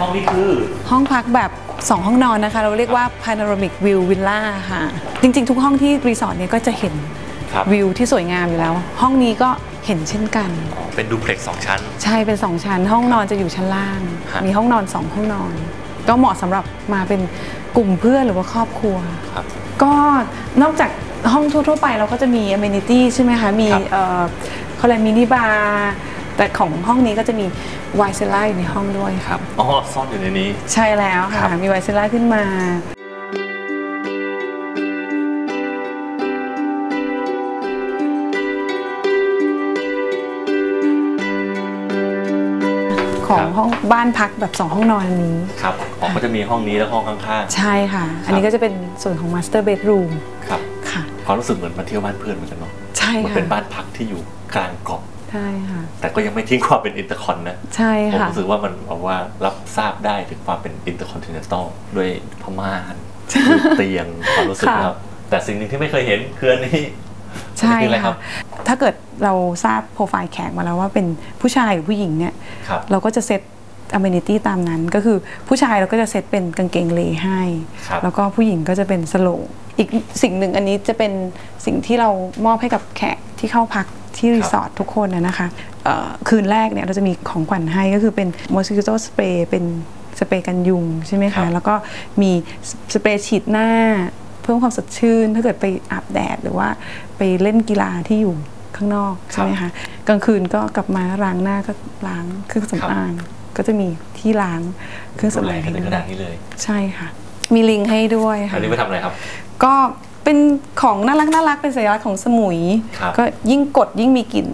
แต่ห้องนี้คือ ห้องพักแบบ 2 ห้องนอนนะคะ เราเรียกว่า panoramic view villa ค่ะ จริง ๆ ทุกห้องที่รีสอร์ทเนี่ยก็จะเห็นครับวิวที่สวยงามอยู่แล้ว ห้องนี้ก็เห็นเช่นกันอ๋อเป็นดูเพล็กซ์สองชั้น ใช่เป็น 2 ชั้น ห้องนอนจะอยู่ชั้นล่างฮะมีห้องนอน 2 ห้องนอน ก็เหมาะสำหรับมาเป็นกลุ่มเพื่อนหรือว่าครอบครัวครับก็นอกจากห้องทั่วๆไปเราก็จะมี amenity ใช่ไหมคะ มีครับเอ่อเขาเรียกมินิบาร์ แต่ของห้องนี้ก็จะมีไวน์เซล่าอยู่ในห้องด้วยค่ะอ๋อ ซ่อนอยู่ในนี้ ใช่แล้วครัค่ะบมีไวน์เซล่าขึ้นมาของห้องบ้านพักแบบ2ห้องนอนอันนี้ ครับอ๋อก็จะมีห้องนี้แล้วห้องข้างใช่ค่ะ อันนี้ก็จะเป็นส่วนของ master bedroom ๆครับ ค่ะความรู้สึกเหมือนมาเที่ยวบ้านเพื่อนเหมือนกันเนาะ ใช่มันค่ะเป็นบ้านพักที่อยู่กลางเกาะ ใช่ค่ะ แต่ก็ยังไม่ทิ้งความเป็นอินเตอร์คอนนะ ใช่ผมค่ะรู้สึกว่ามันแบบว่ารับทราบได้ถึงความเป็นอินเตอร์คอนติเนนตัลด้วยพม่านด้วยเตียงความรู้สึกค่ะแล้วแต่สิ่งหนึ่งที่ไม่เคยเห็นคืออันนี้ใช่อันนี้คืออะไรครัค่ะบถ้าเกิดเราทราบโปรไฟล์แขกมาแล้วว่าเป็นผู้ชายหรือผู้หญิงเนี่ยครับเราก็จะเซต amenity ตามนั้นก็คือผู้ชายเราก็จะเซตเป็นกางเกงเลให้ครับแล้วก็ผู้หญิงก็จะเป็นสโลงอีกสิ่งหนึ่งอันนี้จะเป็นสิ่งที่เรามอบให้กับแขกที่เข้าพัก ที่รีสอร์ททุกคนนะนะคะเอ่อคืนแรกเนี่ยเราจะมีของขวัญให้ก็คือเป็น mosquito spray เป็นสเปรย์กันยุงใช่ไหมครัคะบแล้วก็มีสเปรย์ฉีดหน้า เพิ่มความสดชื่น ถ้าเกิดไปอาบแดดหรือว่าไปเล่นกีฬาที่อยู่ข้างนอกใช่ไหมคะกลางคืนก็กลับมาล้างหน้าก็ล้างเครื่องสำอางก็จะมีที่ล้างเครื่องดูสำแลอางกันให้ถึงด้ขวนาดยนี้เลย ใช่ค่ะ มีลิงก์ให้ด้วยค่ะอันนี้ไปทำอะไรครับ ก็ เป็นของน่ารักน่ารักเป็นสัญลักษณ์ของสมุย ครับก็ยิ่งกดยิ่งมีกลิ่น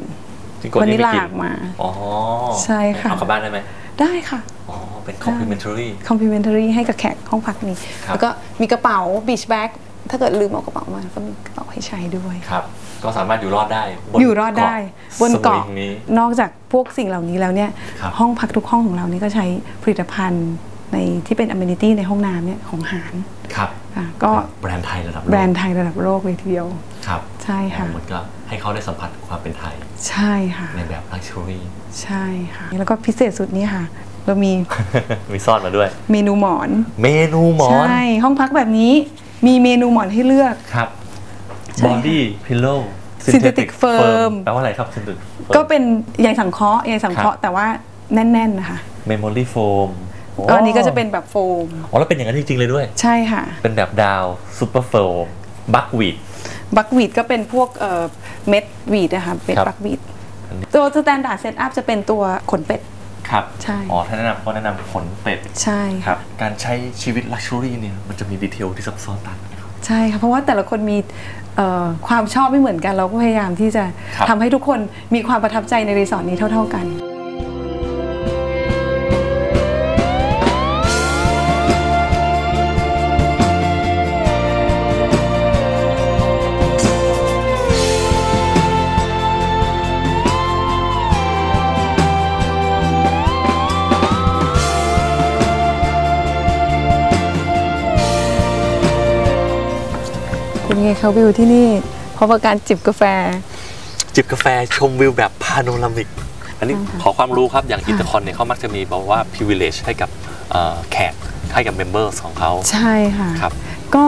ที่กดวันนี่นี้ไม่กิลากมา อ๋อใช่ค่ะ เอากลับบ้านได้ไหมได้ค่ะ อ๋อ เป็น complimentary complimentary ให้กับแขกห้องพักนี้ ครับ แล้วก็มีกระเป๋า beach bag ถ้าเกิดลืมเอากระเป๋ามาก็มีกระเป๋าให้ใช้ด้วย ครับ ก็สามารถอยู่รอดได้บนอยู่รอดได้บนเกาะสวิงนี้ นอกจากพวกสิ่งเหล่านี้แล้วเนี่ยครับ ห้องพักทุกห้องของเรานี่ก็ใช้ผลิตภัณฑ์ในที่เป็น amenity ในห้องน้ำเนี่ยของหาร ครับ ค่ะก็แบรนด์ไทยระดับโลกแบรนด์ไทยระดับโลกเลยทีเดียวครับใช่ค่ะอ๋อมันก็ให้เขาได้สัมผัสความเป็นไทย ใช่ค่ะในแบบ luxury ใช่ค่ะแล้วก็พิเศษสุดนี้ค่ะ เรามีมีซ่อนมาด้วย เมนูหมอน เมนูหมอน ใช่ ห้องพักแบบนี้มีเมนูหมอนให้เลือกครับใช่ค่ะ body pillow Synthetic firm แปลว่าอะไรครับ synthetic firm ก็เป็นใยสังเคราะห์ใยสังเคราะห์แต่ว่าแน่นๆนะคะ memory foam ก็ อันนี้ก็จะเป็นแบบโฟม อ๋อ แล้วเป็นอย่างนั้นจริง ๆ เลยด้วย ใช่ค่ะ เป็นแบบดาวซูเปอร์โฟมบักวีดบักวีดก็เป็นพวกเอ่อเม็ดวีดนะคะเป็นครับบักวีดอันนี้ตัวสแตนดาร์ดเซตอัพจะเป็นตัวขนเป็ดครับใช่อ๋อถ้าแนะนำก็แนะนำขนเป็ดใช่ครับการใช้ชีวิต luxury เนี่ยมันจะมีดีเทลที่ซับซ้อนต่างกันนะครับใช่ค่ะเพราะว่าแต่ละคนมีเอ่อความชอบไม่เหมือนกัน เราก็พยายามที่จะครับทำให้ทุกคนมีความประทับใจในรีสอร์ทนี้เท่า ๆกัน เป็นไงคะวิวที่นี่เพราะว่าการจิบกาแฟ จิบกาแฟชมวิวแบบพาโนรามิก อันนี้ขอความรู้ครับอย่างอินเตอร์คอนเนี่ยเขามักจะมีบอกว่า privilege ให้กับเอ่อแขกให้กับ members ของเขาใช่ค่ะครับก็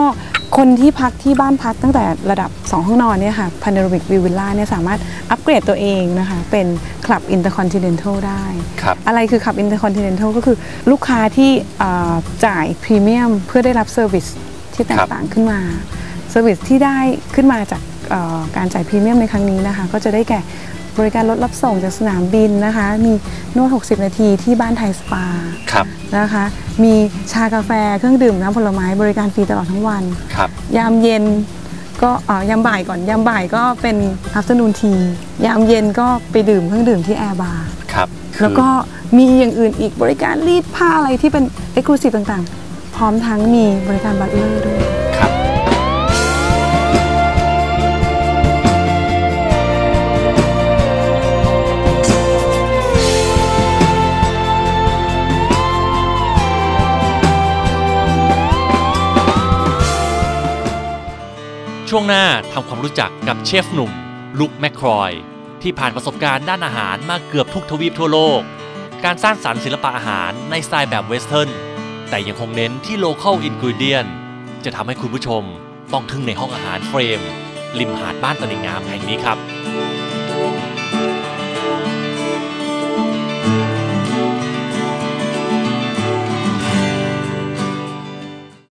คนที่พักที่บ้านพักตั้งแต่ระดับ 2 ห้องนอนเนี่ยค่ะ Panoramic View Villa เนี่ยสามารถอัปเกรดตัวเองนะคะ เป็น Club Intercontinental ได้ครับอะไรคือ Club Intercontinental ก็คือลูกค้าที่เอ่อจ่ายพรีเมียมเพื่อได้รับเซอร์วิสที่แตคกรับต่างขึ้นมา เซอร์วิสที่ได้ขึ้นมาจากเอ่อการจ่ายพรีเมียมในครั้งนี้นะคะ ก็จะได้แก่บริการรถรับส่งจากสนามบินนะคะ มีนวด 60 นาทีที่บ้านไทยสปาครับนะคะ มีชากาแฟเครื่องดื่มน้ำผลไม้บริการฟรีตลอดทั้งวันครับยามเย็นก็เอ่อยามบ่ายก่อนยามบ่ายก็เป็น afternoon tea ยามเย็นก็ไปดื่มเครื่องดื่มที่แอร์บาร์ครับคือแล้วก็มีอย่างอื่นอีกบริการรีดผ้าอะไรที่เป็น exclusive ต่างๆ พร้อมทั้งมีบริการบัตเลอร์ด้วย ช่วงหน้าทำความรู้จักกับเชฟหนุ่มลุคแมคครอย ที่ผ่านประสบการณ์ด้านอาหารมาเกือบทุกทวีปทั่วโลก การสร้างสรรค์ศิลปะอาหารในสไตล์แบบเวสเทิร์นแต่ยังคงเน้นที่ local ingredient จะทำให้คุณผู้ชมต้องทึ่งในห้องอาหารเฟรม ริมหาดบ้านตะลิงงามแห่งนี้ครับ